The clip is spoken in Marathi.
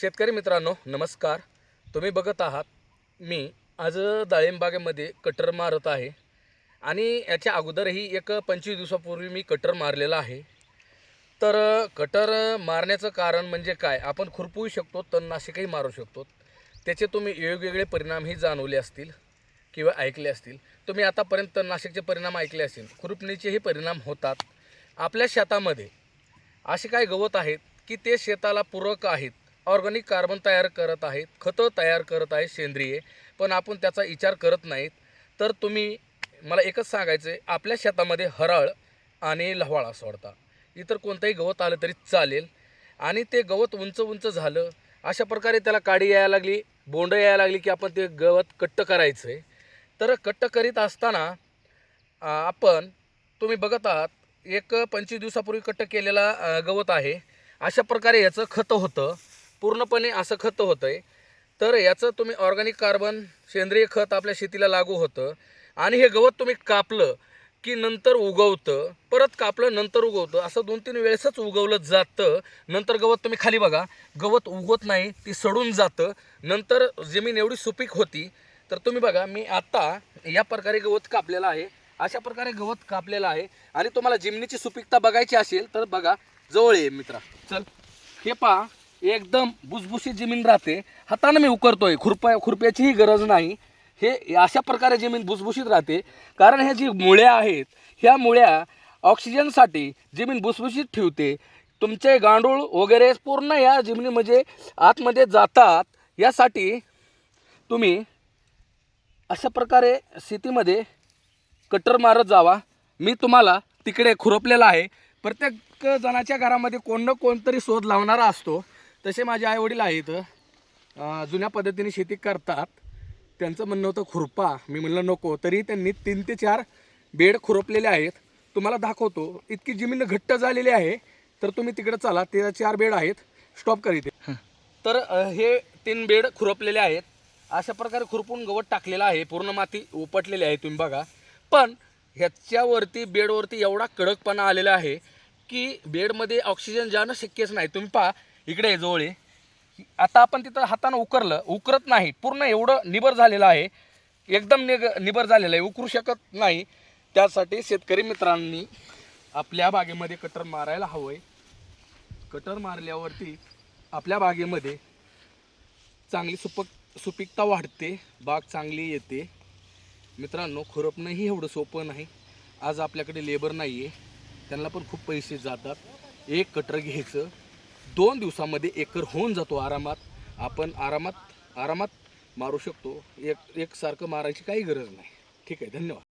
शेतकरी मित्रांनो नमस्कार. तुम्ही बघत आहात मी आज डाळिंबागेमध्ये कटर मारत आहे. आणि याच्या अगोदरही एक पंचवीस दिवसापूर्वी मी कटर मारलेला आहे. तर कटर मारण्याचं कारण म्हणजे काय? आपण खुरपूही शकतो तणनाशकही मारू शकतो. त्याचे तुम्ही वेगवेगळे परिणामही जाणवले असतील किंवा ऐकले असतील. तुम्ही आतापर्यंत तणनाशकचे परिणाम ऐकले असतील खुरपणीचेही परिणाम होतात. आपल्या शेतामध्ये असे काही गवत आहेत की ते शेताला पूरक आहेत? ऑर्गॅनिक कार्बन तयार करत आहेत खतं तयार करत आहेत सेंद्रिय पण आपण त्याचा विचार करत नाहीत. तर तुम्ही मला एकच सांगायचं आहे आपल्या शेतामध्ये हरळ आणि लव्हाळा सोडता. इतर कोणतंही गवत आलं तरी चालेल. आणि ते गवत उंच उंच झालं अशा प्रकारे त्याला काडी यायला लागली बोंड यायला लागली की आपण ते गवत कट्ट करायचं आहे तर कट्ट करीत असताना आपण तुम्ही बघत आहात एक पंचवीस दिवसापूर्वी कट्ट केलेला गवत आहे. अशा प्रकारे याचं खतं होतं. पूर्णपणे असं खतं होतं आहे तर याचं तुम्ही ऑर्गॅनिक कार्बन सेंद्रिय खत आपल्या शेतीला लागू होतं. आणि हे गवत तुम्ही कापलं की नंतर उगवतं. परत कापलं नंतर उगवतं. असं दोन तीन वेळेसच उगवलं जातं. नंतर गवत तुम्ही खाली बघा. गवत उगवत नाही ती सडून जातं. नंतर जमीन एवढी सुपीक होती. तर तुम्ही बघा मी आत्ता या प्रकारे गवत कापलेलं आहे. अशा प्रकारे गवत कापलेलं आहे. आणि तुम्हाला जमिनीची सुपीकता बघायची असेल तर बघा जवळ ये मित्रा. चल हे पहा. एकदम भुसभुशीत जमीन राहते. हाताने मी उकरतोय. खुरप्या खुरप्याचीही गरज नाही. हे अशा प्रकारे जमीन भुसभुशीत राहते. कारण ह्या जी मुळ्या आहेत ह्या मुळ्या ऑक्सिजनसाठी जमीन भुसभुशीत ठेवते. तुमचे गांडूळ वगैरे पूर्ण या जमिनीमध्ये म्हणजे आतमध्ये जातात. यासाठी तुम्ही अशा प्रकारे शेतीमध्ये कटर मारत जावा. मी तुम्हाला तिकडे खुरपलेला आहे. प्रत्येक जणाच्या घरामध्ये कोण ना कोणतरी शोध लावणारा असतो. तसे माझे आईवडील आहेत. जुन्या पद्धतीने शेती करतात. त्यांचं म्हणणं होतं खुरपा. मी म्हणलं नको. तरी त्यांनी तीन ते चार बेड खुरपलेले आहेत. तुम्हाला दाखवतो. इतकी जमीन घट्ट झालेली आहे. तर तुम्ही तिकडे चला. ते चार बेड आहेत. स्टॉप करीत तर हे तीन बेड खुरपलेले आहेत. अशा प्रकारे खुरपून गवत टाकलेलं आहे. पूर्ण माती उपटलेली आहे तुम्ही बघा. पण ह्याच्यावरती बेडवरती एवढा कडकपणा आलेला आहे की बेडमध्ये ऑक्सिजन जाणं शक्यच नाही. तुम्ही पहा इकडे आहे जवळ आहे. आता आपण तिथं हातानं उकरलं उकरत नाही. पूर्ण एवढं निबर झालेलं आहे. एकदम निग निबर झालेलं आहे. उकरू शकत नाही. त्यासाठी शेतकरी मित्रांनी आपल्या बागेमध्ये कटर मारायला हवं आहे कटर मारल्यावरती आपल्या बागेमध्ये चांगली सुपक सुपीकता वाढते. बाग चांगली येते. मित्रांनो खुरपणंही एवढं सोपं नाही. आज आपल्याकडे लेबर नाही आहे त्यांना पण खूप पैसे जातात. एक कटर घ्यायचं. दोन दिवसामध्ये एकर होऊन जातो आरामात. आपण आरामात आरामात मारू शकतो. एक एकसारखं मारायची काही गरज नाही. ठीक आहे धन्यवाद.